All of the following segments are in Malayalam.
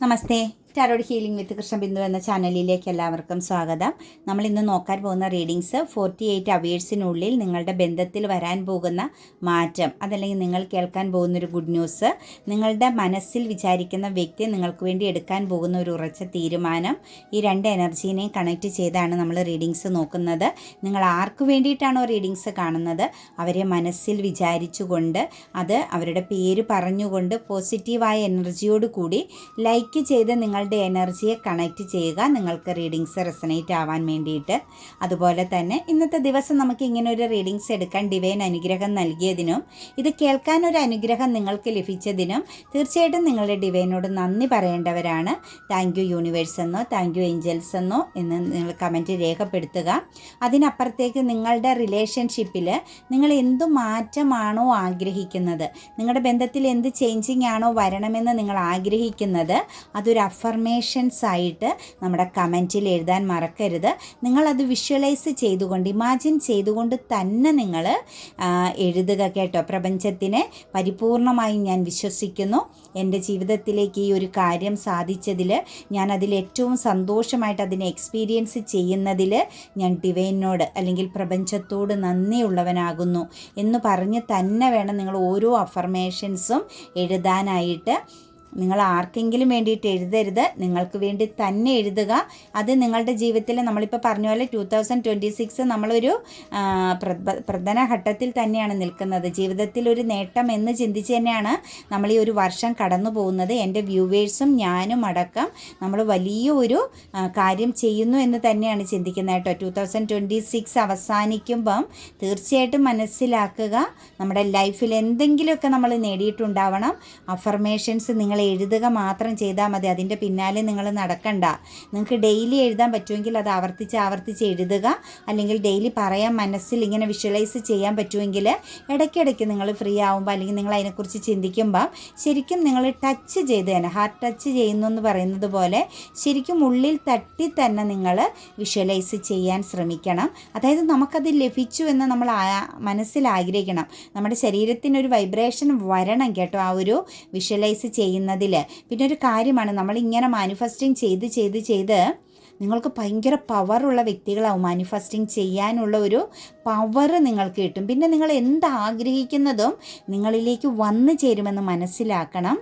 Namaste. Tarot healing with Krishnabindu എന്ന ചാനലിലേക്ക് എല്ലാവർക്കും സ്വാഗതം. നമ്മൾ ഇന്ന് നോക്കാൻ പോകുന്ന റീഡിങ്സ് ഫോർട്ടി എയ്റ്റ് അവേഴ്സിനുള്ളിൽ നിങ്ങളുടെ ബന്ധത്തിൽ വരാൻ പോകുന്ന മാറ്റം അതല്ലെങ്കിൽ നിങ്ങൾ കേൾക്കാൻ പോകുന്നൊരു ഗുഡ് ന്യൂസ് നിങ്ങളുടെ മനസ്സിൽ വിചാരിക്കുന്ന വ്യക്തി നിങ്ങൾക്ക് വേണ്ടി എടുക്കാൻ പോകുന്ന ഒരു ഉറച്ച തീരുമാനം ഈ രണ്ട് എനർജീനെയും കണക്ട് ചെയ്താണ് നമ്മൾ റീഡിങ്സ് നോക്കുന്നത്. നിങ്ങൾ ആർക്ക് വേണ്ടിയിട്ടാണോ റീഡിങ്സ് കാണുന്നത്? അവരെ മനസ്സിൽ വിചാരിച്ചുകൊണ്ട് അത് അവരുടെ പേര് പറഞ്ഞുകൊണ്ട് പോസിറ്റീവായ എനർജിയോട് കൂടി ലൈക്ക് ചെയ്ത് നിങ്ങളുടെ എനർജിയെ കണക്റ്റ് ചെയ്യുക നിങ്ങൾക്ക് റീഡിങ്സ് റെസനേറ്റ് ആവാൻ വേണ്ടിയിട്ട്. അതുപോലെ തന്നെ ഇന്നത്തെ ദിവസം നമുക്ക് ഇങ്ങനെ ഒരു റീഡിങ്സ് എടുക്കാൻ ഡിവൈൻ അനുഗ്രഹം നൽകിയതിനും ഇത് കേൾക്കാൻ ഒരു അനുഗ്രഹം നിങ്ങൾക്ക് ലഭിച്ചതിനും തീർച്ചയായിട്ടും നിങ്ങളുടെ ഡിവൈനോട് നന്ദി പറയേണ്ടവരാണ്. താങ്ക് യു യൂണിവേഴ്സ് എന്നോ താങ്ക് യു ഏഞ്ചൽസ് എന്നോ എന്ന് നിങ്ങൾ കമന്റ് രേഖപ്പെടുത്തുക. അതിനപ്പുറത്തേക്ക് നിങ്ങളുടെ റിലേഷൻഷിപ്പിൽ നിങ്ങൾ എന്തു മാറ്റമാണോ ആഗ്രഹിക്കുന്നത് നിങ്ങളുടെ ബന്ധത്തിൽ എന്ത് ചേഞ്ചിങ് ആണോ വരണമെന്ന് നിങ്ങൾ ആഗ്രഹിക്കുന്നത് അതൊരു അഫർമേഷൻസ് ആയിട്ട് നമ്മുടെ കമന്റിൽ എഴുതാൻ മറക്കരുത്. നിങ്ങളത് വിഷ്വലൈസ് ചെയ്തുകൊണ്ട് ഇമാജിൻ ചെയ്തുകൊണ്ട് തന്നെ നിങ്ങൾ എഴുതുക കേട്ടോ. പ്രപഞ്ചത്തിനെ പരിപൂർണമായും ഞാൻ വിശ്വസിക്കുന്നു. എന്റെ ജീവിതത്തിലേക്ക് ഈ ഒരു കാര്യം സാധിച്ചതിൽ ഞാൻ അതിൽ ഏറ്റവും സന്തോഷമായിട്ട് അതിനെ എക്സ്പീരിയൻസ് ചെയ്യുന്നതിൽ ഞാൻ ഡിവൈനോട് അല്ലെങ്കിൽ പ്രപഞ്ചത്തോട് നന്ദിയുള്ളവനാകുന്നു എന്ന് പറഞ്ഞ് തന്നെ വേണം നിങ്ങൾ ഓരോ അഫർമേഷൻസും എഴുതാനായിട്ട്. നിങ്ങൾ ആർക്കെങ്കിലും വേണ്ടിയിട്ട് എഴുതരുത്. നിങ്ങൾക്ക് വേണ്ടി തന്നെ എഴുതുക. അത് നിങ്ങളുടെ ജീവിതത്തിൽ നമ്മളിപ്പോൾ പറഞ്ഞ പോലെ ടു തൗസൻഡ് ട്വന്റി സിക്സ് നമ്മളൊരു പ്രധാന ഘട്ടത്തിൽ തന്നെയാണ് നിൽക്കുന്നത്. ജീവിതത്തിൽ ഒരു നേട്ടം എന്ന് ചിന്തിച്ച് തന്നെയാണ് നമ്മൾ ഈ ഒരു വർഷം കടന്നു പോകുന്നത്. എന്റെ വ്യൂവേഴ്സും ഞാനും അടക്കം നമ്മൾ വലിയ ഒരു കാര്യം ചെയ്യുന്നു എന്ന് തന്നെയാണ് ചിന്തിക്കുന്നത് കേട്ടോ. ടു തൗസൻഡ് ട്വന്റി സിക്സ് അവസാനിക്കുമ്പം തീർച്ചയായിട്ടും മനസ്സിലാക്കുക. നമ്മുടെ ലൈഫിൽ എന്തെങ്കിലുമൊക്കെ നമ്മൾ നേടിയിട്ടുണ്ടാവണം. അഫർമേഷൻസ് നിങ്ങൾ എഴുതുക മാത്രം ചെയ്താൽ മതി. അതിന്റെ പിന്നാലെ നിങ്ങൾ നടക്കണ്ട. നിങ്ങൾക്ക് ഡെയിലി എഴുതാൻ പറ്റുമെങ്കിൽ അത് ആവർത്തിച്ച് ആവർത്തിച്ച് എഴുതുക. അല്ലെങ്കിൽ ഡെയിലി പറയാൻ മനസ്സിൽ ഇങ്ങനെ വിഷ്വലൈസ് ചെയ്യാൻ പറ്റുമെങ്കിൽ ഇടയ്ക്കിടയ്ക്ക് നിങ്ങൾ ഫ്രീ ആവുമ്പോൾ അല്ലെങ്കിൽ നിങ്ങൾ അതിനെക്കുറിച്ച് ചിന്തിക്കുമ്പം ശരിക്കും നിങ്ങൾ ടച്ച് ചെയ്ത് തന്നെ ഹാർട്ട് ടച്ച് ചെയ്യുന്നു എന്ന് പറയുന്നത് പോലെ ശരിക്കും ഉള്ളിൽ തട്ടി തന്നെ നിങ്ങൾ വിഷ്വലൈസ് ചെയ്യാൻ ശ്രമിക്കണം. അതായത് നമുക്കത് ലഭിച്ചു എന്ന് നമ്മൾ മനസ്സിൽ ആഗ്രഹിക്കണം. നമ്മുടെ ശരീരത്തിനൊരു വൈബ്രേഷൻ വരണം കേട്ടോ. ആ ഒരു വിഷ്വലൈസ് ചെയ്യുന്നതിൽ പിന്നെ ഒരു കാര്യമാണ് നമ്മൾ ഇങ്ങനെ മാനിഫെസ്റ്റിംഗ് ചെയ്ത് ചെയ്ത് ചെയ്ത് നിങ്ങൾക്ക് ഭയങ്കര പവറുള്ള വ്യക്തികളാവും മാനിഫെസ്റ്റിംഗ് ചെയ്യാനുള്ള ഒരു പവർ നിങ്ങൾക്ക് കിട്ടും. പിന്നെ നിങ്ങൾ എന്ത് ആഗ്രഹിക്കുന്നതും നിങ്ങളിലേക്ക് വന്നു ചേരുമെന്ന് മനസ്സിലാക്കണം.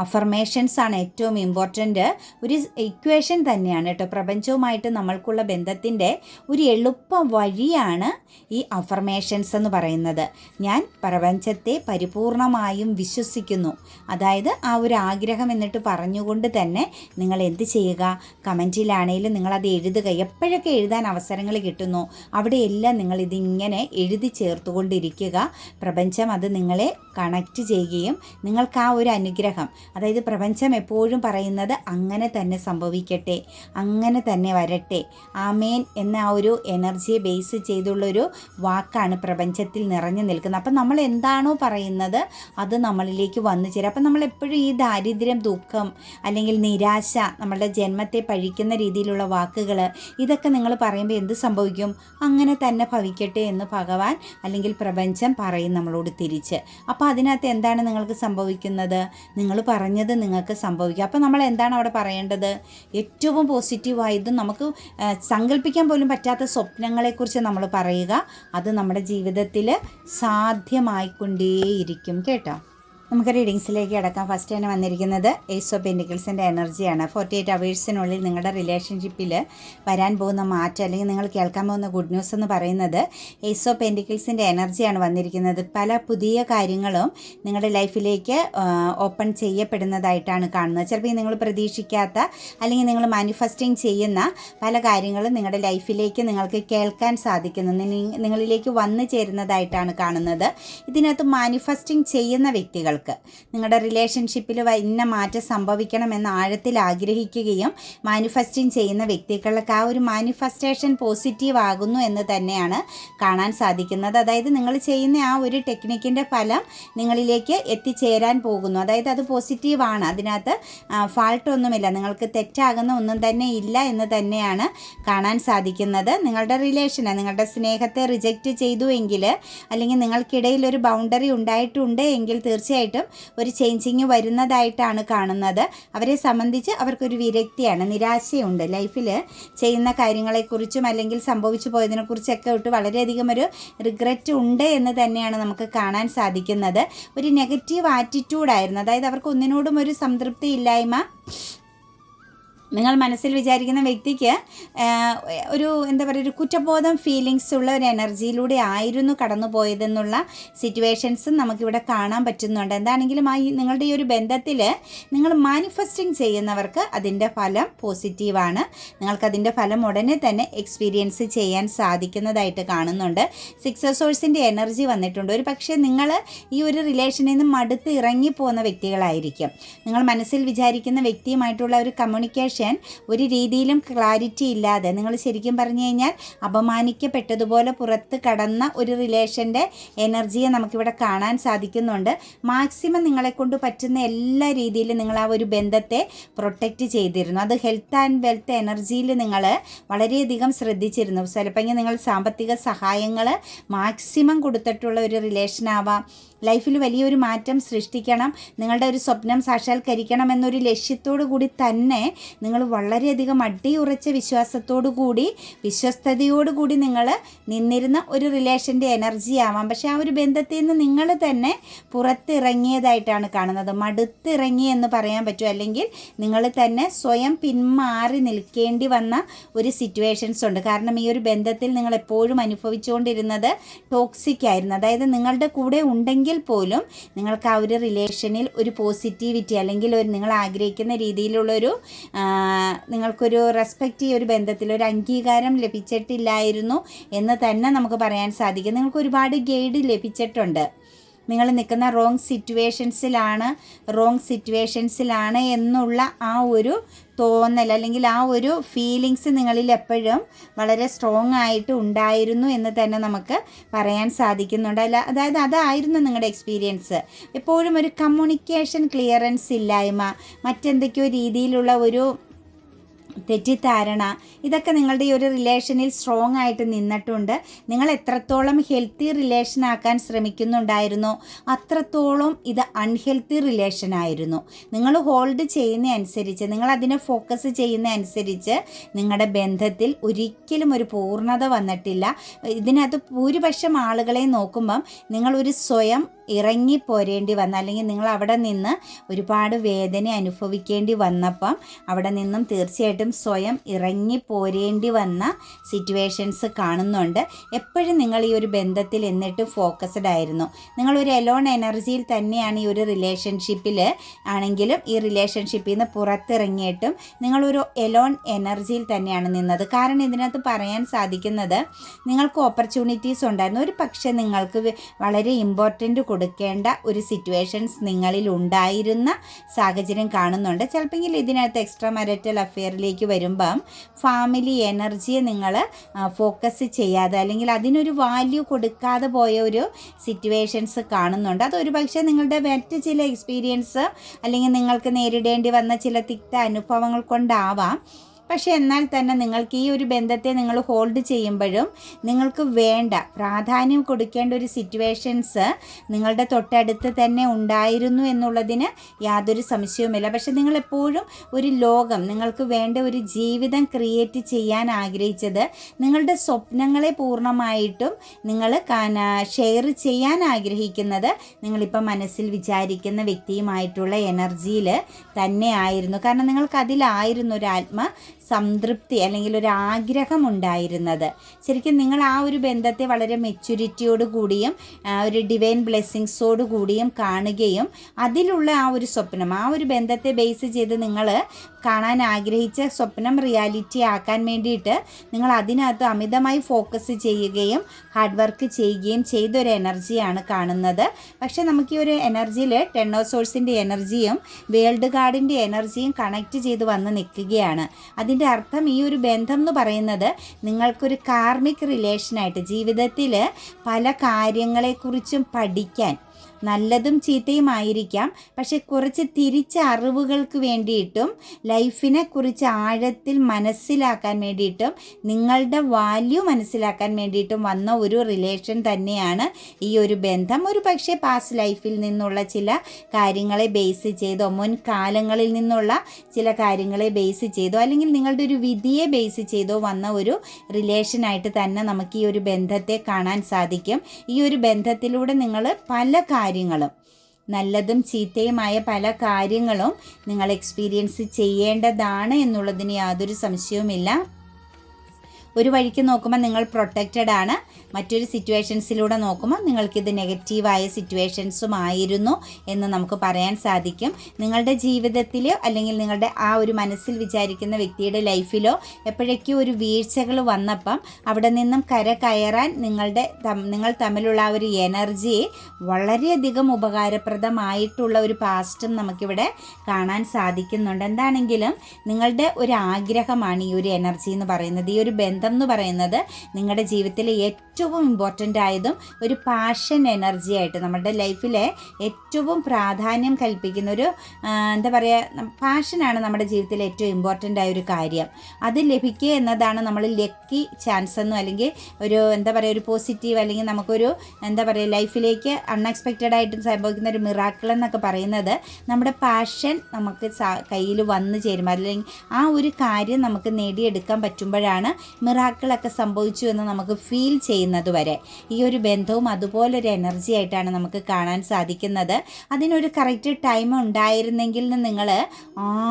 അഫർമേഷൻസ് ആണ് ഏറ്റവും ഇമ്പോർട്ടന്റ് ഒരു ഇക്വേഷൻ തന്നെയാണ് കേട്ടോ. പ്രപഞ്ചവുമായിട്ട് നമ്മൾക്കുള്ള ബന്ധത്തിന്റെ ഒരു എളുപ്പ വഴിയാണ് ഈ അഫർമേഷൻസ് എന്ന് പറയുന്നത്. ഞാൻ പ്രപഞ്ചത്തെ പരിപൂർണമായും വിശ്വസിക്കുന്നു. അതായത് ആ ഒരു ആഗ്രഹം എന്നിട്ട് പറഞ്ഞുകൊണ്ട് തന്നെ നിങ്ങൾ എന്ത് ചെയ്യുക? കമന്റിലാണെങ്കിലും നിങ്ങളത് എഴുതുക. എപ്പോഴൊക്കെ എഴുതാൻ അവസരങ്ങൾ കിട്ടുന്നു? അവിടെയെല്ലാം നിങ്ങൾ ഇതിങ്ങനെ എഴുതി ചേർത്തുകൊണ്ടിരിക്കുക. പ്രപഞ്ചം അത് നിങ്ങളെ കണക്റ്റ് ചെയ്യുകയും നിങ്ങൾക്ക് ആ ഒരു അനുഗ്രഹം അതായത് പ്രപഞ്ചം എപ്പോഴും പറയുന്നത് അങ്ങനെ തന്നെ സംഭവിക്കട്ടെ അങ്ങനെ തന്നെ വരട്ടെ. ആമേൻ എന്ന ആ ഒരു എനർജിയെ ബേസ് ചെയ്തുള്ളൊരു വാക്കാണ് പ്രപഞ്ചത്തിൽ നിറഞ്ഞു നിൽക്കുന്നത്. അപ്പം നമ്മൾ എന്താണോ പറയുന്നത് അത് നമ്മളിലേക്ക് വന്നു ചേരും. അപ്പം നമ്മൾ എപ്പോഴും ഈ ദാരിദ്ര്യം ദുഃഖം അല്ലെങ്കിൽ നിരാശ നമ്മളുടെ ജന്മത്തെ പഴിക്കുന്ന രീതിയിലുള്ള വാക്കുകൾ ഇതൊക്കെ നിങ്ങൾ പറയുമ്പോൾ എന്ത് സംഭവിക്കും? അങ്ങനെ തന്നെ ഭവിക്കട്ടെ എന്ന് ഭഗവാൻ അല്ലെങ്കിൽ പ്രപഞ്ചം പറയും നമ്മളോട് തിരിച്ച്. അപ്പോൾ അതിനകത്ത് എന്താണ് നിങ്ങൾക്ക് സംഭവിക്കുന്നത്? നിങ്ങൾ പറഞ്ഞത് നിങ്ങൾക്ക് സംഭവിക്കുക അപ്പോൾ നമ്മൾ എന്താണ് അവിടെ പറയേണ്ടത്? ഏറ്റവും പോസിറ്റീവായതും നമുക്ക് സങ്കല്പിക്കാൻ പോലും പറ്റാത്ത സ്വപ്നങ്ങളെക്കുറിച്ച് നമ്മൾ പറയുക. അത് നമ്മുടെ ജീവിതത്തിൽ സാധ്യമായിക്കൊണ്ടേയിരിക്കും കേട്ടോ. നമുക്ക് റീഡിങ്സിലേക്ക് അടക്കാം ഫസ്റ്റ് തന്നെ വന്നിരിക്കുന്നത് ഏസ് ഓഫ് പെന്റിക്കിൾസിന്റെ എനർജിയാണ് ഫോർട്ടി എയ്റ്റ് അവേഴ്സിനുള്ളിൽ നിങ്ങളുടെ റിലേഷൻഷിപ്പിൽ വരാൻ പോകുന്ന മാറ്റം അല്ലെങ്കിൽ നിങ്ങൾ കേൾക്കാൻ പോകുന്ന ഗുഡ് ന്യൂസ് എന്ന് പറയുന്നത് ഏസ് ഓഫ് പെന്റിക്കിൾസിന്റെ എനർജിയാണ് വന്നിരിക്കുന്നത്. പല പുതിയ കാര്യങ്ങളും നിങ്ങളുടെ ലൈഫിലേക്ക് ഓപ്പൺ ചെയ്യപ്പെടുന്നതായിട്ടാണ് കാണുന്നത്. ചിലപ്പോൾ നിങ്ങൾ പ്രതീക്ഷിക്കാത്ത അല്ലെങ്കിൽ നിങ്ങൾ മാനിഫെസ്റ്റിംഗ് ചെയ്യുന്ന പല കാര്യങ്ങളും നിങ്ങളുടെ ലൈഫിലേക്ക് നിങ്ങൾക്ക് കേൾക്കാൻ സാധിക്കുന്നു. നിങ്ങളിലേക്ക് വന്നു ചേരുന്നതായിട്ടാണ് കാണുന്നത്. ഇതിനകത്ത് മാനിഫെസ്റ്റിംഗ് ചെയ്യുന്ന വ്യക്തികൾക്ക് നിങ്ങളുടെ റിലേഷൻഷിപ്പിൽ ഇന്ന മാറ്റം സംഭവിക്കണമെന്ന് ആഴത്തിൽ ആഗ്രഹിക്കുകയും മാനിഫെസ്റ്റിംഗ് ചെയ്യുന്ന വ്യക്തികൾക്ക് ആ ഒരു മാനിഫെസ്റ്റേഷൻ പോസിറ്റീവ് ആകുന്നു എന്ന് തന്നെയാണ് കാണാൻ സാധിക്കുന്നത്. അതായത് നിങ്ങൾ ചെയ്യുന്ന ആ ഒരു ടെക്നിക്കിന്റെ ഫലം നിങ്ങളിലേക്ക് എത്തിച്ചേരാൻ പോകുന്നു. അതായത് അത് പോസിറ്റീവാണ് അതിനകത്ത് ഫാൾട്ട് ഒന്നുമില്ല. നിങ്ങൾക്ക് തെറ്റാകുന്ന ഒന്നും തന്നെ ഇല്ല എന്ന് തന്നെയാണ് കാണാൻ സാധിക്കുന്നത്. നിങ്ങളുടെ റിലേഷനെ നിങ്ങളുടെ സ്നേഹത്തെ റിജക്റ്റ് ചെയ്തു എങ്കിൽ അല്ലെങ്കിൽ നിങ്ങൾക്കിടയിൽ ഒരു ബൗണ്ടറി ഉണ്ടായിട്ടുണ്ട് എങ്കിൽ തീർച്ചയായിട്ടും തീർച്ചയായിട്ടും ഒരു ചേഞ്ചിങ് വരുന്നതായിട്ടാണ് കാണുന്നത്. അവരെ സംബന്ധിച്ച് അവർക്കൊരു വിരക്തിയാണ് നിരാശയുണ്ട്. ലൈഫിൽ ചെയ്യുന്ന കാര്യങ്ങളെക്കുറിച്ചും അല്ലെങ്കിൽ സംഭവിച്ചു പോയതിനെക്കുറിച്ചൊക്കെ വിട്ട് വളരെയധികം ഒരു റിഗ്രറ്റ് ഉണ്ട് എന്ന് തന്നെയാണ് നമുക്ക് കാണാൻ സാധിക്കുന്നത്. ഒരു നെഗറ്റീവ് ആറ്റിറ്റ്യൂഡായിരുന്നു അതായത് അവർക്ക് ഒന്നിനോടും ഒരു സംതൃപ്തി ഇല്ലായ്മ നിങ്ങൾ മനസ്സിൽ വിചാരിക്കുന്ന വ്യക്തിക്ക് ഒരു എന്താ പറയുക ഒരു കുറ്റബോധം ഫീലിങ്സ് ഉള്ള ഒരു എനർജിയിലൂടെ ആയിരുന്നു കടന്നു പോയതെന്നുള്ള സിറ്റുവേഷൻസും നമുക്കിവിടെ കാണാൻ പറ്റുന്നുണ്ട്. എന്താണെങ്കിലും ആ നിങ്ങളുടെ ഈ ഒരു ബന്ധത്തിൽ നിങ്ങൾ മാനിഫെസ്റ്റിംഗ് ചെയ്യുന്നവർക്ക് അതിന്റെ ഫലം പോസിറ്റീവാണ് നിങ്ങൾക്കതിന്റെ ഫലം ഉടനെ തന്നെ എക്സ്പീരിയൻസ് ചെയ്യാൻ സാധിക്കുന്നതായിട്ട് കാണുന്നുണ്ട്. സിക്സ് സോഴ്സിന്റെ എനർജി വന്നിട്ടുണ്ട്. ഒരു പക്ഷേ നിങ്ങൾ ഈ ഒരു റിലേഷനിൽ നിന്ന് മടുത്ത് ഇറങ്ങിപ്പോകുന്ന വ്യക്തികളായിരിക്കും. നിങ്ങൾ മനസ്സിൽ വിചാരിക്കുന്ന വ്യക്തിയുമായിട്ടുള്ള ഒരു കമ്മ്യൂണിക്കേഷൻ ഒരു രീതിയിലും ക്ലാരിറ്റി ഇല്ലാതെ. നിങ്ങൾ ശരിക്കും പറഞ്ഞു കഴിഞ്ഞാൽ അപമാനിക്കപ്പെട്ടതുപോലെ പുറത്ത് കടന്ന ഒരു റിലേഷന്റെ എനർജിയെ നമുക്കിവിടെ കാണാൻ സാധിക്കുന്നുണ്ട്. മാക്സിമം നിങ്ങളെ കൊണ്ട് പറ്റുന്ന എല്ലാ രീതിയിലും നിങ്ങൾ ആ ഒരു ബന്ധത്തെ പ്രൊട്ടക്റ്റ് ചെയ്തിരുന്നു. അത് ഹെൽത്ത് ആൻഡ് വെൽത്ത് എനർജിയിൽ നിങ്ങൾ വളരെയധികം ശ്രദ്ധിച്ചിരുന്നു. ചിലപ്പോൾ നിങ്ങൾ സാമ്പത്തിക സഹായങ്ങൾ മാക്സിമം കൊടുത്തിട്ടുള്ള ഒരു റിലേഷൻ ആവാം. ലൈഫിൽ വലിയൊരു മാറ്റം സൃഷ്ടിക്കണം. നിങ്ങളുടെ ഒരു സ്വപ്നം സാക്ഷാത്കരിക്കണം എന്നൊരു ലക്ഷ്യത്തോടു കൂടി തന്നെ നിങ്ങൾ വളരെയധികം അടിയുറച്ച വിശ്വാസത്തോടു കൂടി വിശ്വസ്തയോടു കൂടി നിങ്ങൾ നിന്നിരുന്ന ഒരു റിലേഷന്റെ എനർജി ആവാം. പക്ഷേ ആ ഒരു ബന്ധത്തിൽ നിന്ന് നിങ്ങൾ തന്നെ പുറത്തിറങ്ങിയതായിട്ടാണ് കാണുന്നത്. മടുത്തിറങ്ങി എന്ന് പറയാൻ പറ്റും. അല്ലെങ്കിൽ നിങ്ങൾ തന്നെ സ്വയം പിന്മാറി നിൽക്കേണ്ടി വന്ന ഒരു സിറ്റുവേഷൻസ് ഉണ്ട്. കാരണം ഈ ഒരു ബന്ധത്തിൽ നിങ്ങൾ എപ്പോഴും അനുഭവിച്ചുകൊണ്ടിരുന്നത് ടോക്സിക് ആയിരുന്നു. അതായത് നിങ്ങളുടെ കൂടെ ഉണ്ടെങ്കിൽ പോലും നിങ്ങൾക്ക് ആ ഒരു റിലേഷനിൽ ഒരു പോസിറ്റിവിറ്റി അല്ലെങ്കിൽ ഒരു നിങ്ങൾ ആഗ്രഹിക്കുന്ന രീതിയിലുള്ളൊരു നിങ്ങൾക്കൊരു റെസ്പെക്റ്റ് ഈ ഒരു ബന്ധത്തിൽ ഒരു അംഗീകാരം ലഭിച്ചിട്ടില്ലായിരുന്നു എന്ന് തന്നെ നമുക്ക് പറയാൻ സാധിക്കും. നിങ്ങൾക്ക് ഒരുപാട് ഗൈഡ് ലഭിച്ചിട്ടുണ്ട്. നിങ്ങൾ നിൽക്കുന്ന റോങ് സിറ്റുവേഷൻസിലാണ് റോങ് സിറ്റുവേഷൻസിലാണ് എന്നുള്ള ആ ഒരു തോന്നൽ അല്ലെങ്കിൽ ആ ഒരു ഫീലിങ്സ് നിങ്ങളിൽ എപ്പോഴും വളരെ സ്ട്രോങ് ആയിട്ട് ഉണ്ടായിരുന്നു എന്ന് തന്നെ നമുക്ക് പറയാൻ സാധിക്കുന്നുണ്ട്. അല്ല അതായത് അതായിരുന്നു നിങ്ങളുടെ എക്സ്പീരിയൻസ് എപ്പോഴും ഒരു കമ്മ്യൂണിക്കേഷൻ ക്ലിയറൻസ് ഇല്ലായ്മ മറ്റെന്തൊക്കെയോ രീതിയിലുള്ള ഒരു തെറ്റിദ്ധാരണ ഇതൊക്കെ നിങ്ങളുടെ ഈ ഒരു റിലേഷനിൽ സ്ട്രോങ് ആയിട്ട് നിന്നിട്ടുണ്ട്. നിങ്ങൾ എത്രത്തോളം ഹെൽത്തി റിലേഷൻ ആക്കാൻ ശ്രമിക്കുന്നുണ്ടായിരുന്നോ അത്രത്തോളം ഇത് അൺഹെൽത്തി റിലേഷൻ ആയിരുന്നു. നിങ്ങൾ ഹോൾഡ് ചെയ്യുന്ന അനുസരിച്ച് നിങ്ങൾ അതിനെ ഫോക്കസ് ചെയ്യുന്ന അനുസരിച്ച് നിങ്ങളുടെ ബന്ധത്തിൽ ഒരിക്കലും ഒരു പൂർണത വന്നിട്ടില്ല. ഇതിനകത്ത് ഭൂരിപക്ഷം ആളുകളെ നോക്കുമ്പം നിങ്ങളൊരു സ്വയം ഇറങ്ങി പോരേണ്ടി വന്ന അല്ലെങ്കിൽ നിങ്ങൾ അവിടെ നിന്ന് ഒരുപാട് വേദന അനുഭവിക്കേണ്ടി വന്നപ്പം അവിടെ നിന്നും തീർച്ചയായിട്ടും സ്വയം ഇറങ്ങി പോരേണ്ടി വന്ന സിറ്റുവേഷൻസ് കാണുന്നുണ്ട്. എപ്പോഴും നിങ്ങൾ ഈ ഒരു ബന്ധത്തിൽ എന്നിട്ട് ഫോക്കസ്ഡ് ആയിരുന്നു. നിങ്ങളൊരു എലോൺ എനർജിയിൽ തന്നെയാണ് ഈ ഒരു റിലേഷൻഷിപ്പിൽ ആണെങ്കിലും ഈ റിലേഷൻഷിപ്പിൽ നിന്ന് പുറത്തിറങ്ങിയിട്ടും നിങ്ങളൊരു എലോൺ എനർജിയിൽ തന്നെയാണ് നിന്നത്. കാരണം ഇതിനകത്ത് പറയാൻ സാധിക്കുന്നത് നിങ്ങൾക്ക് ഓപ്പർച്യൂണിറ്റീസ് ഉണ്ടായിരുന്നു. ഒരു പക്ഷേ നിങ്ങൾക്ക് വളരെ ഇമ്പോർട്ടന്റ് കൊടുക്കേണ്ട ഒരു സിറ്റുവേഷൻസ് നിങ്ങളിൽ ഉണ്ടായിരുന്ന സാഹചര്യം കാണുന്നുണ്ട്. ചിലപ്പോൾ ഇതിനകത്ത് എക്സ്ട്രാ മാരിറ്റൽ അഫെയറിലേക്ക് വരുമ്പം ഫാമിലി എനർജിയെ നിങ്ങൾ ഫോക്കസ് ചെയ്യാതെ അല്ലെങ്കിൽ അതിനൊരു വാല്യൂ കൊടുക്കാതെ പോയ ഒരു സിറ്റുവേഷൻസ് കാണുന്നുണ്ട്. അതൊരു പക്ഷേ നിങ്ങളുടെ മറ്റ് ചില എക്സ്പീരിയൻസ് അല്ലെങ്കിൽ നിങ്ങൾക്ക് നേരിടേണ്ടി വന്ന ചില തിക്ത അനുഭവങ്ങൾ കൊണ്ടാവാം. പക്ഷേ എന്നാൽ തന്നെ നിങ്ങൾക്ക് ഈ ഒരു ബന്ധത്തെ നിങ്ങൾ ഹോൾഡ് ചെയ്യുമ്പോഴും നിങ്ങൾക്ക് വേണ്ട പ്രാധാന്യം കൊടുക്കേണ്ട ഒരു സിറ്റുവേഷൻസ് നിങ്ങളുടെ തൊട്ടടുത്ത് തന്നെ ഉണ്ടായിരുന്നു എന്നുള്ളതിന് യാതൊരു സംശയവുമില്ല. പക്ഷെ നിങ്ങൾ എപ്പോഴും ഒരു ലോകം നിങ്ങൾക്ക് വേണ്ട ഒരു ജീവിതം ക്രിയേറ്റ് ചെയ്യാൻ ആഗ്രഹിച്ചത് നിങ്ങളുടെ സ്വപ്നങ്ങളെ പൂർണമായിട്ടും നിങ്ങൾ ഷെയർ ചെയ്യാൻ ആഗ്രഹിക്കുന്നത് നിങ്ങളിപ്പോൾ മനസ്സിൽ വിചാരിക്കുന്ന വ്യക്തിയുമായിട്ടുള്ള എനർജിയിൽ തന്നെയായിരുന്നു. കാരണം നിങ്ങൾക്ക് അതിലായിരുന്നു ഒരു ആത്മ സംതൃപ്തി അല്ലെങ്കിൽ ഒരു ആഗ്രഹം ഉണ്ടായിരുന്നത്. ശരിക്കും നിങ്ങൾ ആ ഒരു ബന്ധത്തെ വളരെ മെച്യൂരിറ്റിയോട് കൂടിയും ഒരു ഡിവൈൻ ബ്ലെസ്സിങ്സോട് കൂടിയും കാണുകയും അതിലുള്ള ആ ഒരു സ്വപ്നം ആ ഒരു ബന്ധത്തെ ബേസ് ചെയ്ത് നിങ്ങൾ കാണാൻ ആഗ്രഹിച്ച സ്വപ്നം റിയാലിറ്റി ആക്കാൻ വേണ്ടിയിട്ട് നിങ്ങൾ അതിനകത്ത് അമിതമായി ഫോക്കസ് ചെയ്യുകയും ഹാർഡ് വർക്ക് ചെയ്യുകയും ചെയ്ത ചെയ്തൊരു എനർജിയാണ് കാണുന്നത്. പക്ഷേ നമുക്ക് ഈ ഒരു എനർജിയിൽ ടെണ്ണോ സോഴ്സിന്റെ എനർജിയും വേൾഡ് ഗാർഡിന്റെ എനർജിയും കണക്ട് ചെയ്ത് വന്ന് നിൽക്കുകയാണ്. അതിന്റെ അർത്ഥം ഈ ഒരു ബന്ധം എന്ന് പറയുന്നത് നിങ്ങൾക്കൊരു കാർമിക് റിലേഷനായിട്ട് ജീവിതത്തിൽ പല കാര്യങ്ങളെക്കുറിച്ചും പഠിക്കാൻ നല്ലതും ചീത്തയും ആയിരിക്കാം പക്ഷെ കുറച്ച് തിരിച്ച അറിവുകൾക്ക് വേണ്ടിയിട്ടും ലൈഫിനെ കുറിച്ച് ആഴത്തിൽ മനസ്സിലാക്കാൻ വേണ്ടിയിട്ടും നിങ്ങളുടെ വാല്യൂ മനസ്സിലാക്കാൻ വേണ്ടിയിട്ടും വന്ന ഒരു റിലേഷൻ തന്നെയാണ് ഈ ഒരു ബന്ധം. ഒരു പക്ഷേ പാസ്റ്റ് ലൈഫിൽ നിന്നുള്ള ചില കാര്യങ്ങളെ ബേസ് ചെയ്തോ മുൻ കാലങ്ങളിൽ നിന്നുള്ള ചില കാര്യങ്ങളെ ബേസ് ചെയ്തോ അല്ലെങ്കിൽ നിങ്ങളുടെ ഒരു വിധിയെ ബേസ് ചെയ്തോ വന്ന ഒരു റിലേഷനായിട്ട് തന്നെ നമുക്ക് ഈ ഒരു ബന്ധത്തെ കാണാൻ സാധിക്കും. ഈ ഒരു ബന്ധത്തിലൂടെ നിങ്ങൾ പല കാര്യങ്ങളും. നല്ലതും ചീത്തയുമായ പല കാര്യങ്ങളും നിങ്ങൾ എക്സ്പീരിയൻസ് ചെയ്യേണ്ടതാണ് എന്നുള്ളതിന് യാതൊരു സംശയവുമില്ല. ഒരു വഴിക്ക് നോക്കുമ്പോൾ നിങ്ങൾ പ്രൊട്ടക്റ്റഡ് ആണ്. മറ്റൊരു സിറ്റുവേഷൻസിലൂടെ നോക്കുമ്പോൾ നിങ്ങൾക്കിത് നെഗറ്റീവായ സിറ്റുവേഷൻസും ആയിരുന്നു എന്ന് നമുക്ക് പറയാൻ സാധിക്കും. നിങ്ങളുടെ ജീവിതത്തിലോ അല്ലെങ്കിൽ നിങ്ങളുടെ ആ ഒരു മനസ്സിൽ വിചാരിക്കുന്ന വ്യക്തിയുടെ ലൈഫിലോ എപ്പോഴൊക്കെയോ ഒരു വീഴ്ചകൾ വന്നപ്പം അവിടെ നിന്നും കര കയറാൻ നിങ്ങളുടെ നിങ്ങൾ തമ്മിലുള്ള ആ ഒരു എനർജി വളരെയധികം ഉപകാരപ്രദമായിട്ടുള്ള ഒരു പാസ്റ്റും നമുക്കിവിടെ കാണാൻ സാധിക്കുന്നുണ്ട്. എന്താണെങ്കിലും നിങ്ങളുടെ ഒരു ആഗ്രഹമാണ് ഈ ഒരു എനർജി എന്ന് പറയുന്നത്. ഈ ഒരു ബന്ധം എന്ന് പറയുന്നത് നിങ്ങളുടെ ജീവിതത്തിലെ ഏറ്റവും ഇമ്പോർട്ടന്റ് ആയതും ഒരു പാഷൻ എനർജി ആയിട്ട് നമ്മുടെ ലൈഫിലെ ഏറ്റവും പ്രാധാന്യം കൽപ്പിക്കുന്ന ഒരു എന്താ പറയുക പാഷനാണ് നമ്മുടെ ജീവിതത്തിലെ ഏറ്റവും ഇമ്പോർട്ടന്റ് ആയ ഒരു കാര്യം. അത് ലഭിക്കുക എന്നതാണ് നമ്മൾ ലക്കി ചാൻസ് എന്നും അല്ലെങ്കിൽ ഒരു എന്താ പറയുക ഒരു പോസിറ്റീവ് അല്ലെങ്കിൽ നമുക്കൊരു എന്താ പറയുക ലൈഫിലേക്ക് അൺഎക്സ്പെക്റ്റഡ് ആയിട്ട് സംഭവിക്കുന്ന ഒരു മിറാക്കിൾ എന്നൊക്കെ പറയുന്നത് നമ്മുടെ പാഷൻ നമുക്ക് കയ്യിൽ വന്നു ചേരും. അല്ലെങ്കിൽ ആ ഒരു കാര്യം നമുക്ക് നേടിയെടുക്കാൻ പറ്റുമ്പോഴാണ് മിറാക്കിളൊക്കെ സംഭവിച്ചു എന്ന് നമുക്ക് ഫീൽ ചെയ്യുന്നത് വരെ. ഈ ഒരു ബന്ധവും അതുപോലെ ഒരു എനർജി ആയിട്ടാണ് നമുക്ക് കാണാൻ സാധിക്കുന്നത്. അതിനൊരു കറക്റ്റ് ടൈം ഉണ്ടായിരുന്നെങ്കിൽ നിങ്ങൾ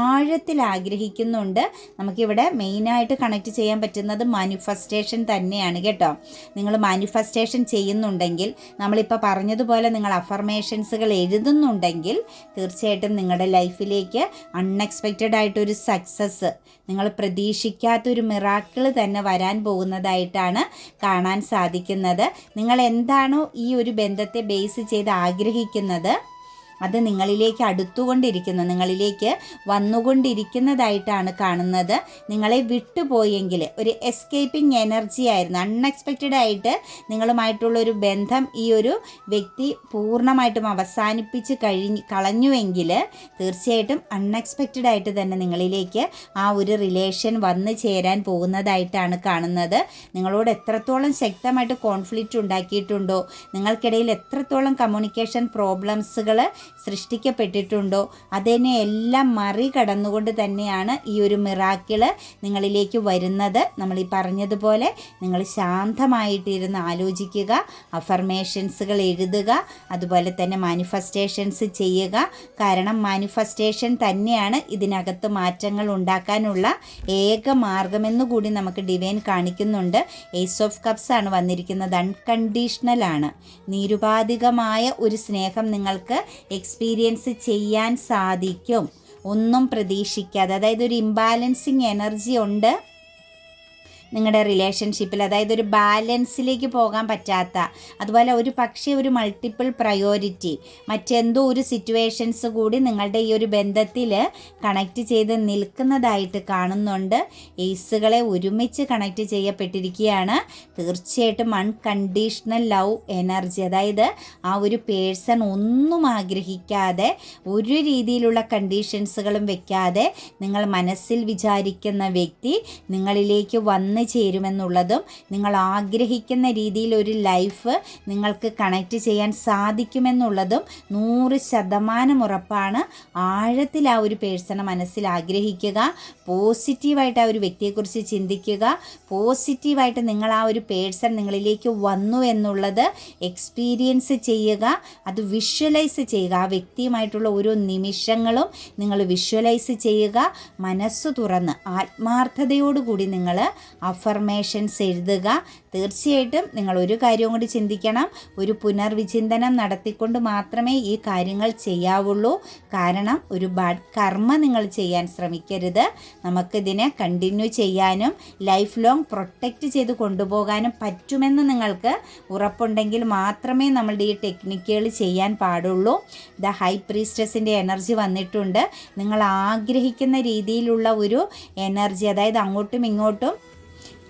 ആഴത്തിൽ ആഗ്രഹിക്കുന്നുണ്ട്. നമുക്കിവിടെ മെയിനായിട്ട് കണക്ട് ചെയ്യാൻ പറ്റുന്നത് മാനിഫെസ്റ്റേഷൻ തന്നെയാണ് കേട്ടോ. നിങ്ങൾ മാനിഫെസ്റ്റേഷൻ ചെയ്യുന്നുണ്ടെങ്കിൽ നമ്മളിപ്പോൾ പറഞ്ഞതുപോലെ നിങ്ങൾ അഫർമേഷൻസുകൾ എഴുതുന്നുണ്ടെങ്കിൽ തീർച്ചയായിട്ടും നിങ്ങളുടെ ലൈഫിലേക്ക് അൺഎക്സ്പെക്റ്റഡ് ആയിട്ടൊരു സക്സസ് നിങ്ങൾ പ്രതീക്ഷിക്കാത്തൊരു മിറാക്കിൾ തന്നെ വരാൻ പോകുന്നതായിട്ടാണ് കാണാൻ സാധിക്കുന്നത്. നിങ്ങൾ എന്താണോ ഈ ഒരു ബന്ധത്തെ ബേസ് ചെയ്ത് ആഗ്രഹിക്കുന്നത് അത് നിങ്ങളിലേക്ക് അടുത്തുകൊണ്ടിരിക്കുന്നു. നിങ്ങളിലേക്ക് വന്നുകൊണ്ടിരിക്കുന്നതായിട്ടാണ് കാണുന്നത്. നിങ്ങളെ വിട്ടുപോയെങ്കിൽ ഒരു എസ്കേപ്പിംഗ് എനർജി ആയിരുന്നു. അൺഎക്സ്പെക്റ്റഡ് ആയിട്ട് നിങ്ങളുമായിട്ടുള്ള ഒരു ബന്ധം ഈ ഒരു വ്യക്തി പൂർണമായിട്ടും അവസാനിപ്പിച്ച് കഴിഞ്ഞ് കളഞ്ഞുവെങ്കിൽ തീർച്ചയായിട്ടും അൺഎക്സ്പെക്റ്റഡ് ആയിട്ട് തന്നെ നിങ്ങളിലേക്ക് ആ ഒരു റിലേഷൻ വന്നു ചേരാൻ പോകുന്നതായിട്ടാണ് കാണുന്നത്. നിങ്ങളോട് എത്രത്തോളം ശക്തമായിട്ട് കോൺഫ്ലിക്റ്റ് ഉണ്ടാക്കിയിട്ടുണ്ടോ? നിങ്ങൾക്കിടയിൽ എത്രത്തോളം കമ്മ്യൂണിക്കേഷൻ പ്രോബ്ലംസുകൾ സൃഷ്ടിക്കപ്പെട്ടിട്ടുണ്ടോ? അതിനെ എല്ലാം മറികടന്നുകൊണ്ട് തന്നെയാണ് ഈ ഒരു മിറാക്കിൾ നിങ്ങളിലേക്ക് വരുന്നത്. നമ്മൾ ഈ പറഞ്ഞതുപോലെ നിങ്ങൾ ശാന്തമായിട്ടിരുന്ന് ആലോചിക്കുക അഫർമേഷൻസുകൾ എഴുതുക അതുപോലെ തന്നെ മാനിഫെസ്റ്റേഷൻസ് ചെയ്യുക. കാരണം മാനിഫെസ്റ്റേഷൻ തന്നെയാണ് ഇതിനകത്ത് മാറ്റങ്ങൾ ഉണ്ടാക്കാനുള്ള ഏക മാർഗമെന്ന് കൂടി നമുക്ക് ഡിവൈൻ കാണിക്കുന്നുണ്ട്. ഏസ് ഓഫ് കപ്സ് ആണ് വന്നിരിക്കുന്നത്. അൺകണ്ടീഷണൽ ആണ്. നിരുപാധികമായ ഒരു സ്നേഹം നിങ്ങൾക്ക് എക്സ്പീരിയൻസ് ചെയ്യാൻ സാധിക്കും. ഒന്നും പ്രതീക്ഷിക്കാതെ. അതായത് ഒരു ഇംബാലൻസിങ് എനർജി ഉണ്ട്. നിങ്ങളുടെ റിലേഷൻഷിപ്പിൽ അതായത് ഒരു ബാലൻസിലേക്ക് പോകാൻ പറ്റാത്ത അതുപോലെ ഒരു പക്ഷേ ഒരു മൾട്ടിപ്പിൾ പ്രയോറിറ്റി മറ്റെന്തോ ഒരു സിറ്റുവേഷൻസ് കൂടി നിങ്ങളുടെ ഈ ഒരു ബന്ധത്തിൽ കണക്റ്റ് ചെയ്ത് നിൽക്കുന്നതായിട്ട് കാണുന്നുണ്ട്. എയ്സുകളെ ഒരുമിച്ച് കണക്റ്റ് ചെയ്യപ്പെട്ടിരിക്കുകയാണ്. തീർച്ചയായിട്ടും അൺകണ്ടീഷണൽ ലവ് എനർജി അതായത് ആ ഒരു പേഴ്സൺ ഒന്നും ആഗ്രഹിക്കാതെ ഒരു രീതിയിലുള്ള കണ്ടീഷൻസുകളും വെക്കാതെ നിങ്ങൾ മനസ്സിൽ വിചാരിക്കുന്ന വ്യക്തി നിങ്ങളിലേക്ക് വന്ന് ചേരുമെന്നുള്ളതും നിങ്ങൾ ആഗ്രഹിക്കുന്ന രീതിയിൽ ഒരു ലൈഫ് നിങ്ങൾക്ക് കണക്റ്റ് ചെയ്യാൻ സാധിക്കുമെന്നുള്ളതും നൂറ് ശതമാനം ഉറപ്പാണ്. ആഴത്തിൽ ആ ഒരു പേഴ്സണെ മനസ്സിൽ ആഗ്രഹിക്കുക പോസിറ്റീവായിട്ട് ആ ഒരു വ്യക്തിയെക്കുറിച്ച് ചിന്തിക്കുക പോസിറ്റീവായിട്ട് നിങ്ങൾ ആ ഒരു പേഴ്സൺ നിങ്ങളിലേക്ക് വന്നു എന്നുള്ളത് എക്സ്പീരിയൻസ് ചെയ്യുക അത് വിഷ്വലൈസ് ചെയ്യുക. ആ വ്യക്തിയുമായിട്ടുള്ള ഓരോ നിമിഷങ്ങളും നിങ്ങൾ വിഷ്വലൈസ് ചെയ്യുക മനസ്സ് തുറന്ന് ആത്മാർത്ഥതയോടുകൂടി നിങ്ങൾ അഫർമേഷൻസ് എഴുതുക. തീർച്ചയായിട്ടും നിങ്ങൾ ഒരു കാര്യവും കൂടി ചിന്തിക്കണം. ഒരു പുനർവിചിന്തനം നടത്തിക്കൊണ്ട് മാത്രമേ ഈ കാര്യങ്ങൾ ചെയ്യാവുള്ളൂ. കാരണം ഒരു ബാഡ് കർമ്മ നിങ്ങൾ ചെയ്യാൻ ശ്രമിക്കരുത്. നമുക്കിതിനെ കണ്ടിന്യൂ ചെയ്യാനും ലൈഫ് ലോങ് പ്രൊട്ടക്റ്റ് ചെയ്ത് കൊണ്ടുപോകാനും പറ്റുമെന്ന് നിങ്ങൾക്ക് ഉറപ്പുണ്ടെങ്കിൽ മാത്രമേ നമ്മളുടെ ഈ ടെക്നിക്കുകൾ ചെയ്യാൻ പാടുള്ളൂ. ദ ഹൈ പ്രീസ്റ്റസിന്റെ എനർജി വന്നിട്ടുണ്ട്. നിങ്ങൾ ആഗ്രഹിക്കുന്ന രീതിയിലുള്ള ഒരു എനർജി അതായത് അങ്ങോട്ടും ഇങ്ങോട്ടും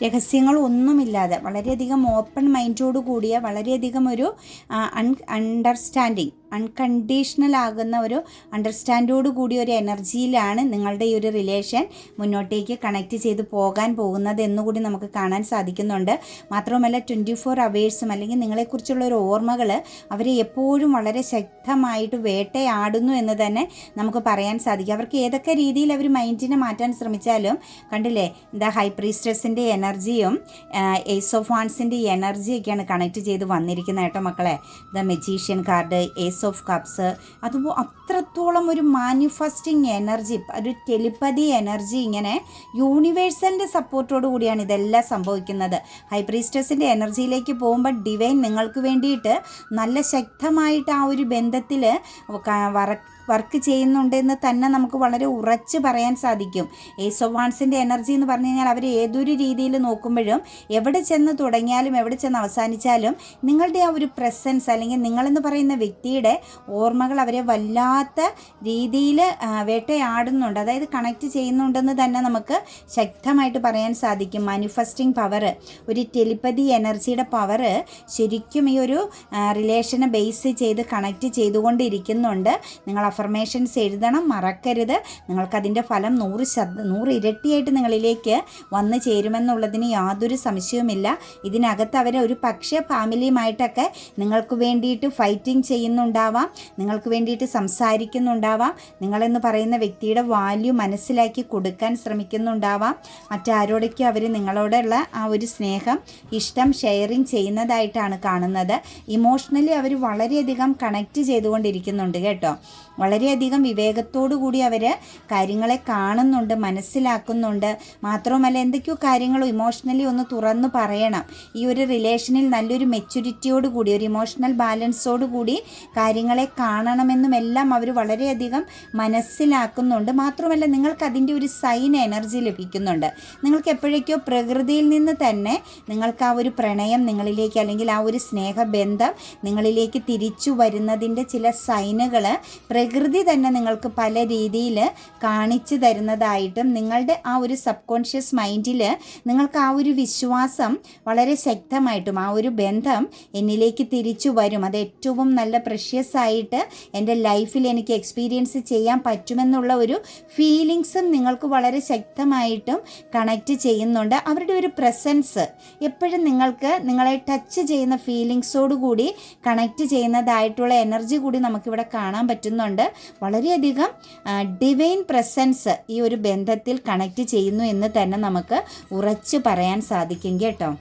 രഹസ്യങ്ങളൊന്നുമില്ലാതെ വളരെയധികം ഓപ്പൺ മൈൻഡോട് കൂടിയ വളരെയധികം ഒരു അൺ അണ്ടർസ്റ്റാൻഡിങ് അൺകണ്ടീഷണൽ ആകുന്ന ഒരു അണ്ടർസ്റ്റാൻഡോട് കൂടി ഒരു എനർജിയിലാണ് നിങ്ങളുടെ ഈ ഒരു റിലേഷൻ മുന്നോട്ടേക്ക് കണക്ട് ചെയ്ത് പോകാൻ പോകുന്നത് എന്നുകൂടി നമുക്ക് കാണാൻ സാധിക്കുന്നുണ്ട്. മാത്രവുമല്ല ട്വന്റി ഫോർ അവേഴ്സും അല്ലെങ്കിൽ നിങ്ങളെക്കുറിച്ചുള്ള ഒരു ഓർമ്മകൾ അവരെ എപ്പോഴും വളരെ ശക്തമായിട്ട് വേട്ടയാടുന്നു എന്ന് തന്നെ നമുക്ക് പറയാൻ സാധിക്കും. അവർക്ക് ഏതൊക്കെ രീതിയിൽ അവർ മൈൻഡിനെ മാറ്റാൻ ശ്രമിച്ചാലും കണ്ടില്ലേ എന്താ ഹൈപ്രീസ്റ്റസിന്റെ എനർജിയും ഏസ് ഓഫ് വാൺസിന്റെ എനർജിയൊക്കെയാണ് കണക്ട് ചെയ്ത് വന്നിരിക്കുന്നത് കേട്ടോ മക്കളെ. The magician card ace of cups അതുപോലെ അത്രത്തോളം ഒരു മാനിഫെസ്റ്റിംഗ് എനർജി ഒരു ടെലിപ്പതി എനർജി ഇങ്ങനെ യൂണിവേഴ്സലിന്റെ സപ്പോർട്ടോടു കൂടിയാണ് ഇതെല്ലാം സംഭവിക്കുന്നത്. ഹൈപ്രീസ്റ്റസിന്റെ എനർജിയിലേക്ക് പോകുമ്പോൾ ഡിവൈൻ നിങ്ങൾക്ക് വേണ്ടിയിട്ട് നല്ല ശക്തമായിട്ട് ആ ഒരു ബന്ധത്തിൽ വർക്ക് ചെയ്യുന്നുണ്ടെന്ന് തന്നെ നമുക്ക് വളരെ ഉറച്ച് പറയാൻ സാധിക്കും. ഏസ് ഓഫ് വാൺസിന്റെ എനർജി എന്ന് പറഞ്ഞു കഴിഞ്ഞാൽ അവർ ഏതൊരു രീതിയിൽ നോക്കുമ്പോഴും എവിടെ ചെന്ന് തുടങ്ങിയാലും എവിടെ ചെന്ന് അവസാനിച്ചാലും നിങ്ങളുടെ ആ ഒരു പ്രസൻസ് അല്ലെങ്കിൽ നിങ്ങളെന്ന് പറയുന്ന വ്യക്തിയുടെ ഓർമ്മകൾ അവരെ വല്ലാത്ത രീതിയിൽ വേട്ടയാടുന്നുണ്ട്. അതായത് കണക്ട് ചെയ്യുന്നുണ്ടെന്ന് തന്നെ നമുക്ക് ശക്തമായിട്ട് പറയാൻ സാധിക്കും. മാനിഫെസ്റ്റിംഗ് പവർ ഒരു ടെലിപ്പതി എനർജിയുടെ പവർ ശരിക്കും ഈ ഒരു റിലേഷനെ ബേസ് ചെയ്ത് കണക്ട് ചെയ്തുകൊണ്ടിരിക്കുന്നുണ്ട്. നിങ്ങൾ അഫർമേഷൻസ് എഴുതണം മറക്കരുത്. നിങ്ങൾക്കതിന്റെ ഫലം നൂറ് ശത നൂറ് ഇരട്ടിയായിട്ട് നിങ്ങളിലേക്ക് വന്നു ചേരുമെന്നുള്ളതിന് യാതൊരു സംശയവുമില്ല. ഇതിനകത്ത് അവർ ഒരു പക്ഷേ ഫാമിലിയുമായിട്ടൊക്കെ നിങ്ങൾക്ക് വേണ്ടിയിട്ട് ഫൈറ്റിംഗ് ചെയ്യുന്നുണ്ടാവാം നിങ്ങൾക്ക് വേണ്ടിയിട്ട് സംസാരിക്കുന്നുണ്ടാവാം നിങ്ങളെന്ന് പറയുന്ന വ്യക്തിയുടെ വാല്യൂ മനസ്സിലാക്കി കൊടുക്കാൻ ശ്രമിക്കുന്നുണ്ടാവാം. മറ്റാരോടൊക്കെ അവർ നിങ്ങളോടുള്ള ആ ഒരു സ്നേഹം ഇഷ്ടം ഷെയറിങ് ചെയ്യുന്നതായിട്ടാണ് കാണുന്നത്. ഇമോഷണലി അവർ വളരെയധികം കണക്റ്റ് ചെയ്തുകൊണ്ടിരിക്കുന്നുണ്ട് കേട്ടോ. വളരെയധികം വിവേകത്തോടു കൂടി അവർ കാര്യങ്ങളെ കാണുന്നുണ്ട് മനസ്സിലാക്കുന്നുണ്ട്. മാത്രവുമല്ല എന്തൊക്കെയോ കാര്യങ്ങൾ ഇമോഷണലി ഒന്ന് തുറന്നു പറയണം. ഈ ഒരു റിലേഷനിൽ നല്ലൊരു മെച്യൂരിറ്റിയോട് കൂടി ഒരു ഇമോഷണൽ ബാലൻസോട് കൂടി കാര്യങ്ങളെ കാണണമെന്നും എല്ലാം അവർ വളരെയധികം മനസ്സിലാക്കുന്നുണ്ട്. മാത്രമല്ല നിങ്ങൾക്ക് അതിന്റെ ഒരു സൈൻ എനർജി ലഭിക്കുന്നുണ്ട്. നിങ്ങൾക്ക് എപ്പോഴേക്കോ പ്രകൃതിയിൽ നിന്ന് തന്നെ നിങ്ങൾക്ക് ആ ഒരു പ്രണയം നിങ്ങളിലേക്ക് അല്ലെങ്കിൽ ആ ഒരു സ്നേഹബന്ധം നിങ്ങളിലേക്ക് തിരിച്ചു വരുന്നതിന്റെ ചില സൈനുകൾ പ്രകൃതി തന്നെ നിങ്ങൾക്ക് പല രീതിയിൽ കാണിച്ചു തരുന്നതായിട്ടും നിങ്ങളുടെ ആ ഒരു സബ് കോൺഷ്യസ് മൈൻഡിൽ നിങ്ങൾക്ക് ആ ഒരു വിശ്വാസം വളരെ ശക്തമായിട്ടും ആ ഒരു ബന്ധം എന്നിലേക്ക് തിരിച്ചു വരും. അത് ഏറ്റവും നല്ല പ്രഷ്യസ് ആയിട്ട് എന്റെ ലൈഫിൽ എനിക്ക് എക്സ്പീരിയൻസ് ചെയ്യാൻ പറ്റുമെന്നുള്ള ഒരു ഫീലിങ്സും നിങ്ങൾക്ക് വളരെ ശക്തമായിട്ടും കണക്റ്റ് ചെയ്യുന്നുണ്ട്. അവരുടെ ഒരു പ്രസൻസ് എപ്പോഴും നിങ്ങൾക്ക് നിങ്ങളെ ടച്ച് ചെയ്യുന്ന ഫീലിങ്സോടുകൂടി കണക്റ്റ് ചെയ്യുന്നതായിട്ടുള്ള എനർജി കൂടി നമുക്കിവിടെ കാണാൻ പറ്റുന്നുണ്ട്. വളരെയധികം ഡിവൈൻ പ്രസൻസ് ഈ ഒരു ബന്ധത്തിൽ കണക്റ്റ് ചെയ്യുന്നു എന്ന് തന്നെ നമുക്ക് ഉറച്ചു പറയാൻ സാധിക്കും കേട്ടോ.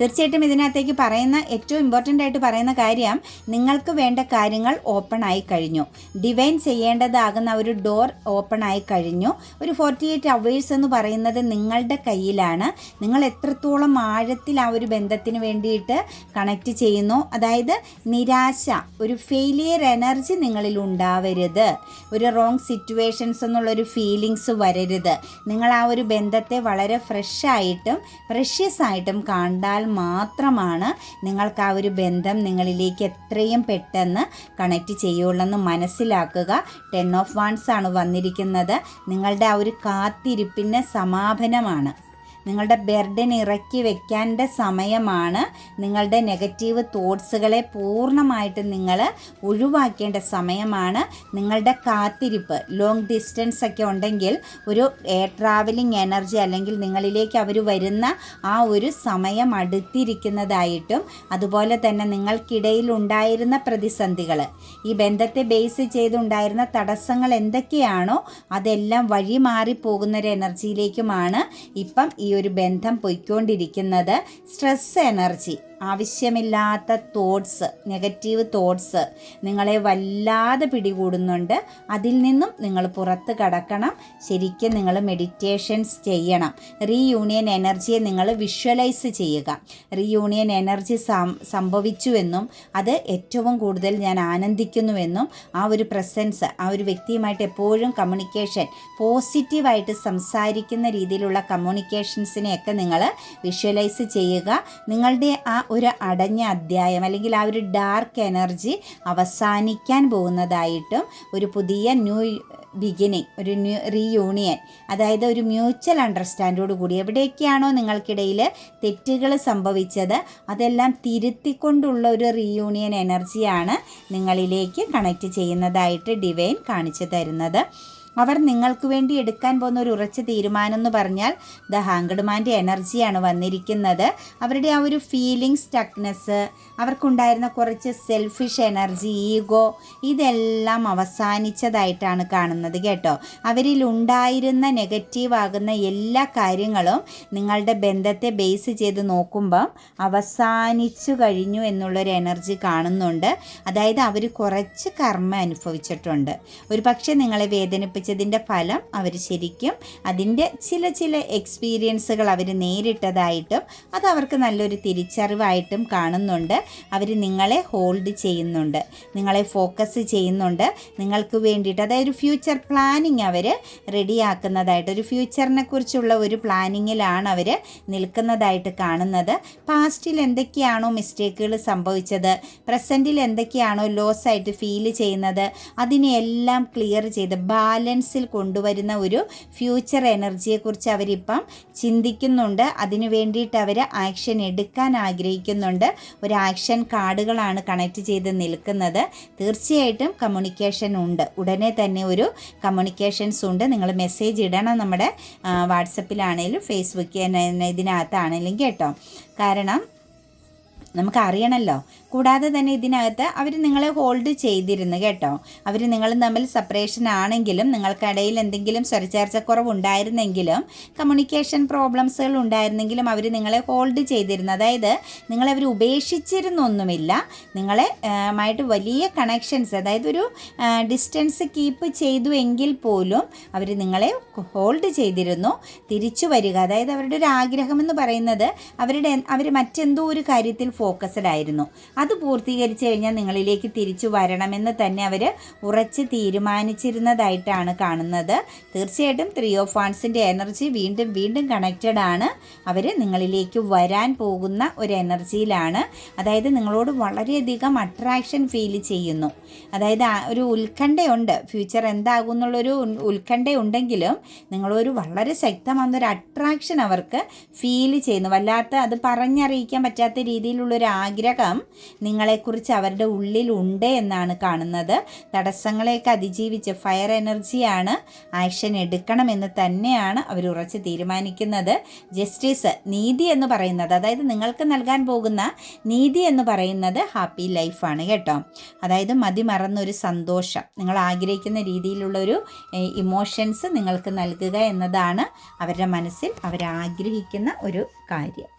തീർച്ചയായിട്ടും ഇതിനകത്തേക്ക് പറയുന്ന ഏറ്റവും ഇമ്പോർട്ടന്റ് ആയിട്ട് പറയുന്ന കാര്യം നിങ്ങൾക്ക് വേണ്ട കാര്യങ്ങൾ ഓപ്പൺ ആയി കഴിഞ്ഞു. ഡിവൈൻ ചെയ്യേണ്ടതാകുന്ന ഒരു ഡോർ ഓപ്പൺ ആയി കഴിഞ്ഞു. ഒരു ഫോർട്ടി എയ്റ്റ് അവേഴ്സ് എന്ന് പറയുന്നത് നിങ്ങളുടെ കയ്യിലാണ്. നിങ്ങൾ എത്രത്തോളം ആഴത്തിൽ ആ ഒരു ബന്ധത്തിന് വേണ്ടിയിട്ട് കണക്റ്റ് ചെയ്യുന്നു. അതായത് നിരാശ ഒരു ഫെയിലിയർ എനർജി നിങ്ങളിൽ ഉണ്ടാവരുത്. ഒരു റോങ് സിറ്റുവേഷൻസ് എന്നുള്ളൊരു ഫീലിങ്സ് വരരുത്. നിങ്ങൾ ആ ഒരു ബന്ധത്തെ വളരെ ഫ്രഷ് ആയിട്ടും പ്രഷ്യസ് ആയിട്ടും കണ്ടാൽ മാത്രമാണ് നിങ്ങൾക്ക് ആ ഒരു ബന്ധം നിങ്ങളിലേക്ക് എത്രയും പെട്ടെന്ന് കണക്റ്റ് ചെയ്യുള്ളൂ മനസ്സിലാക്കുക. ടെൻ ഓഫ് വൺസ് ആണ് വന്നിരിക്കുന്നത്. നിങ്ങളുടെ ആ ഒരു കാത്തിരിപ്പിന് സമാപനമാണ്. നിങ്ങളുടെ ബെർഡൻ ഇറക്കി വെക്കേണ്ട സമയമാണ് നിങ്ങളുടെ നെഗറ്റീവ് തോട്ട്സുകളെ പൂർണമായിട്ട് നിങ്ങൾ ഒഴിവാക്കേണ്ട സമയമാണ്. നിങ്ങളുടെ കാത്തിരിപ്പ് ലോങ് ഡിസ്റ്റൻസ് ഒക്കെ ഉണ്ടെങ്കിൽ ഒരു എയർ ട്രാവലിംഗ് എനർജി അല്ലെങ്കിൽ നിങ്ങളിലേക്ക് അവർ വരുന്ന ആ ഒരു സമയം അടുത്തിരിക്കുന്നതായിട്ടും അതുപോലെ തന്നെ നിങ്ങൾക്കിടയിൽ ഉണ്ടായിരുന്ന പ്രതിസന്ധികൾ ഈ ബന്ധത്തെ ബേസ് ചെയ്തുണ്ടായിരുന്ന തടസ്സങ്ങൾ എന്തൊക്കെയാണോ അതെല്ലാം വഴി മാറിപ്പോകുന്ന എനർജിയിലേക്കുമാണ് ഇപ്പം ഈ ഒരു ബന്ധം പൊയ്ക്കൊണ്ടിരിക്കുന്നത് സ്ട്രെസ് എനർജി. ആവശ്യമില്ലാത്ത തോട്ട്സ് നെഗറ്റീവ് തോട്ട്സ് നിങ്ങളെ വല്ലാതെ പിടികൂടുന്നുണ്ട്. അതിൽ നിന്നും നിങ്ങൾ പുറത്ത് കടക്കണം. ശരിക്കും നിങ്ങൾ മെഡിറ്റേഷൻസ് ചെയ്യണം. റീയൂണിയൻ എനർജിയെ നിങ്ങൾ വിഷ്വലൈസ് ചെയ്യുക. റീയൂണിയൻ എനർജി സംഭവിച്ചുവെന്നും അത് ഏറ്റവും കൂടുതൽ ഞാൻ ആനന്ദിക്കുന്നുവെന്നും ആ ഒരു പ്രസൻസ് ആ ഒരു വ്യക്തിയുമായിട്ട് എപ്പോഴും കമ്മ്യൂണിക്കേഷൻ പോസിറ്റീവായിട്ട് സംസാരിക്കുന്ന രീതിയിലുള്ള കമ്മ്യൂണിക്കേഷൻസിനെയൊക്കെ നിങ്ങൾ വിഷ്വലൈസ് ചെയ്യുക. നിങ്ങളുടെ ആ ഒരു അടഞ്ഞ അധ്യായം അല്ലെങ്കിൽ ആ ഒരു ഡാർക്ക് എനർജി അവസാനിക്കാൻ പോകുന്നതായിട്ടും ഒരു പുതിയ ന്യൂ ബിഗിനിങ് ഒരു ന്യൂ റീയൂണിയൻ അതായത് ഒരു മ്യൂച്വൽ അണ്ടർസ്റ്റാൻഡോട് കൂടി. എവിടെയൊക്കെയാണോ നിങ്ങൾക്കിടയിൽ തെറ്റുകൾ സംഭവിച്ചത് അതെല്ലാം തിരുത്തിക്കൊണ്ടുള്ള ഒരു റീയൂണിയൻ എനർജിയാണ് നിങ്ങളിലേക്ക് കണക്റ്റ് ചെയ്യുന്നതായിട്ട് ഡിവൈൻ കാണിച്ചു തരുന്നത്. അവർ നിങ്ങൾക്ക് വേണ്ടി എടുക്കാൻ പോകുന്ന ഒരു ഉറച്ച തീരുമാനം എന്ന് പറഞ്ഞാൽ ദ ഹാങ്കഡ്മാന്റെ എനർജിയാണ് വന്നിരിക്കുന്നത്. അവരുടെ ആ ഒരു ഫീലിംഗ് സ്റ്റക്നെസ് അവർക്കുണ്ടായിരുന്ന കുറച്ച് സെൽഫിഷ് എനർജി ഈഗോ ഇതെല്ലാം അവസാനിച്ചതായിട്ടാണ് കാണുന്നത് കേട്ടോ. അവരിൽ ഉണ്ടായിരുന്ന നെഗറ്റീവ് ആകുന്ന എല്ലാ കാര്യങ്ങളും നിങ്ങളുടെ ബന്ധത്തെ ബേസ് ചെയ്ത് നോക്കുമ്പം അവസാനിച്ചു കഴിഞ്ഞു എന്നുള്ളൊരു എനർജി കാണുന്നുണ്ട്. അതായത് അവർ കുറച്ച് കർമ്മ അനുഭവിച്ചിട്ടുണ്ട്. ഒരു പക്ഷേ നിങ്ങളെ വേദനിപ്പിച്ചതിന്റെ ഫലം അവർ ശരിക്കും അതിന്റെ ചില ചില എക്സ്പീരിയൻസുകൾ അവർ നേരിട്ടതായിട്ടും അത് അവർക്ക് നല്ലൊരു തിരിച്ചറിവായിട്ടും കാണുന്നുണ്ട്. അവർ നിങ്ങളെ ഹോൾഡ് ചെയ്യുന്നുണ്ട്. നിങ്ങളെ ഫോക്കസ് ചെയ്യുന്നുണ്ട്. നിങ്ങൾക്ക് വേണ്ടിയിട്ട് അതായത് ഒരു ഫ്യൂച്ചർ പ്ലാനിങ് അവർ റെഡിയാക്കുന്നതായിട്ട് ഒരു ഫ്യൂച്ചറിനെ കുറിച്ചുള്ള ഒരു പ്ലാനിങ്ങിലാണ് അവർ നിൽക്കുന്നതായിട്ട് കാണുന്നത്. പാസ്റ്റിൽ എന്തൊക്കെയാണോ മിസ്റ്റേക്കുകൾ സംഭവിച്ചത്? പ്രസന്റിൽ എന്തൊക്കെയാണോ ലോസ് ആയിട്ട് ഫീൽ ചെയ്യുന്നത്? അതിനെയെല്ലാം ക്ലിയർ ചെയ്ത് ബാലൻസിൽ കൊണ്ടുവരുന്ന ഒരു ഫ്യൂച്ചർ എനർജിയെക്കുറിച്ച് അവരിപ്പം ചിന്തിക്കുന്നുണ്ട്. അതിനു വേണ്ടിയിട്ട് അവർ ആക്ഷൻ എടുക്കാൻ ആഗ്രഹിക്കുന്നുണ്ട്. ഒരു ആക്ഷൻ കാർഡുകളാണ് കണക്ട് ചെയ്ത് നിൽക്കുന്നത്. തീർച്ചയായിട്ടും കമ്മ്യൂണിക്കേഷൻ ഉണ്ട്. ഉടനെ തന്നെ ഒരു കമ്മ്യൂണിക്കേഷൻസ് ഉണ്ട്. നിങ്ങൾ മെസ്സേജ് ഇടണം നമ്മുടെ വാട്സപ്പിലാണേലും ഫേസ്ബുക്ക് ഇതിനകത്താണെങ്കിലും കേട്ടോ. കാരണം നമുക്കറിയണമല്ലോ കൂടാതെ തന്നെ ഇതിനകത്ത് അവർ നിങ്ങളെ ഹോൾഡ് ചെയ്തിരുന്നു കേട്ടോ. അവർ നിങ്ങളും തമ്മിൽ സെപ്പറേഷൻ ആണെങ്കിലും നിങ്ങൾക്കിടയിൽ എന്തെങ്കിലും സ്വരച്ചേർച്ചക്കുറവ് ഉണ്ടായിരുന്നെങ്കിലും കമ്മ്യൂണിക്കേഷൻ പ്രോബ്ലംസുകൾ ഉണ്ടായിരുന്നെങ്കിലും അവർ നിങ്ങളെ ഹോൾഡ് ചെയ്തിരുന്നു. അതായത് നിങ്ങളവർ ഉപേക്ഷിച്ചിരുന്നൊന്നുമില്ല. നിങ്ങളെ ആയിട്ട് വലിയ കണക്ഷൻസ് അതായത് ഒരു ഡിസ്റ്റൻസ് കീപ്പ് ചെയ്തു എങ്കിൽ പോലും അവർ നിങ്ങളെ ഹോൾഡ് ചെയ്തിരുന്നു. തിരിച്ചു വരിക. അതായത് അവരുടെ ഒരു ആഗ്രഹം എന്ന് പറയുന്നത് അവരുടെ അവർ മറ്റെന്തോ ഒരു കാര്യത്തിൽ ഫോക്കസ്ഡ് ആയിരുന്നു. അത് പൂർത്തീകരിച്ചു കഴിഞ്ഞാൽ നിങ്ങളിലേക്ക് തിരിച്ചു വരണമെന്ന് തന്നെ അവർ ഉറച്ച് തീരുമാനിച്ചിരുന്നതായിട്ടാണ് കാണുന്നത്. തീർച്ചയായിട്ടും ത്രീ ഓഫ് ഫാൻസിന്റെ എനർജി വീണ്ടും വീണ്ടും കണക്റ്റഡ് ആണ്. അവർ നിങ്ങളിലേക്ക് വരാൻ പോകുന്ന ഒരു എനർജിയിലാണ് അതായത് നിങ്ങളോട് വളരെയധികം അട്രാക്ഷൻ ഫീൽ ചെയ്യുന്നു. അതായത് ഒരു ഉത്കണ്ഠയുണ്ട്. ഫ്യൂച്ചർ എന്താകും എന്നുള്ളൊരു ഉത്കണ്ഠയുണ്ടെങ്കിലും നിങ്ങളൊരു വളരെ ശക്തമാകുന്നൊരു അട്രാക്ഷൻ അവർക്ക് ഫീൽ ചെയ്യുന്നു. വല്ലാത്ത അത് പറഞ്ഞറിയിക്കാൻ പറ്റാത്ത രീതിയിലുള്ളൊരു ആഗ്രഹം നിങ്ങളെക്കുറിച്ച് അവരുടെ ഉള്ളിലുണ്ട് എന്നാണ് കാണുന്നത്. തടസ്സങ്ങളെയൊക്കെ അതിജീവിച്ച് ഫയർ എനർജിയാണ് ആക്ഷൻ എടുക്കണമെന്ന് തന്നെയാണ് അവർ ഉറച്ച് തീരുമാനിക്കുന്നത്. ജസ്റ്റിസ് നീതി എന്ന് പറയുന്നത് അതായത് നിങ്ങൾക്ക് നൽകാൻ പോകുന്ന നീതി എന്ന് പറയുന്നത് ഹാപ്പി ലൈഫാണ് കേട്ടോ. അതായത് മതിമറന്നൊരു സന്തോഷം. നിങ്ങൾ ആഗ്രഹിക്കുന്ന രീതിയിലുള്ളൊരു ഇമോഷൻസ് നിങ്ങൾക്ക് നൽകുക എന്നതാണ് അവരുടെ മനസ്സിൽ അവരാഗ്രഹിക്കുന്ന ഒരു കാര്യം.